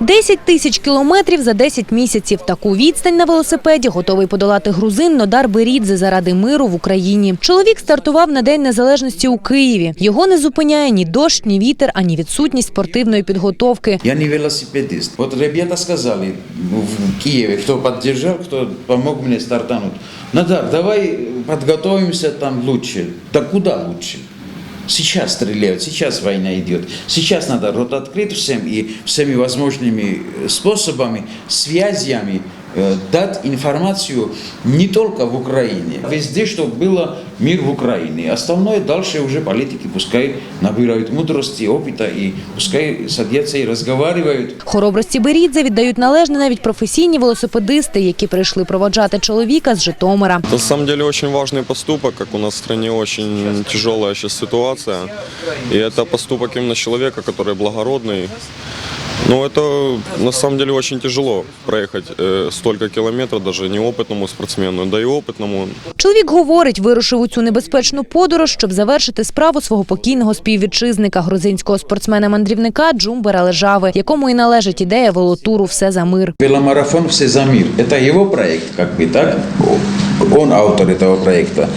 10 тисяч кілометрів за 10 місяців. Таку відстань на велосипеді готовий подолати грузин Нодар Берідзе заради миру в Україні. Чоловік стартував на День Незалежності у Києві. Його не зупиняє ні дощ, ні вітер, ані відсутність спортивної підготовки. Я не велосипедист. Вот ребята сказали в Киеве, кто поддержал, кто помог мне стартануть. Надар, давай подготовимся там лучше. Да куда лучше? Сейчас стреляют, сейчас война идет. Сейчас надо рот открыть всем и всеми возможными способами, связями э, дать информацию не только в Украине, везде, чтобы было мир в Украине. Остальное дальше уже политики пускай набирают мудрости, опыта и пускай садятся и разговаривают. Хоробрості Берідзе віддають належне навіть професійні велосипедисти, які прийшли проводжати чоловіка з Житомира. Это на самом деле очень важный поступок, как у нас в стране очень тяжелая сейчас ситуация. И это поступок именно человека, который благородный. Но это на самом деле очень тяжело проехать э, столько километров даже неопытному спортсмену, да и опытному. Чоловік говорить, вирушив у цю небезпечну подорож, щоб завершити справу свого покійного співвітчизника, грузинського спортсмена-мандрівника Джумбера Лежави, якому і належить ідея велотуру «Все за мир». Веломарафон «Все за мир» – это его проект, как бы, так? Он автор этого проекта.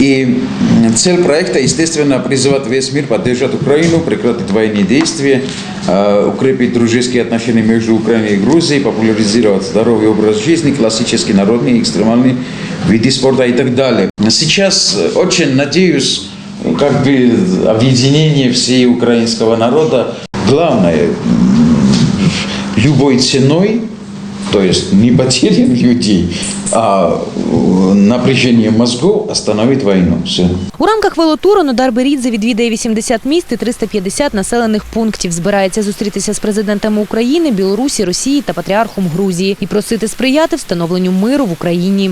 И цель проекта, естественно, призывать весь мир поддержать Украину, прекратить военные действия, э, укрепить дружеские отношения между Украиной и Грузией, популяризировать здоровый образ жизни, классический, народный, экстремальный виды спорта и так далее. Сейчас э, очень надеюсь, как бы объединение всей украинского народа. Главное, любой ценой, то есть не потери людей, а напряжение напряжением мозгов остановить войну. Все. У рамках велотуру Нодар Берідзе відвідає 80 міст і 350 населених пунктів. Збирається зустрітися з президентами України, Білорусі, Росії та патріархом Грузії і просити сприяти встановленню миру в Україні.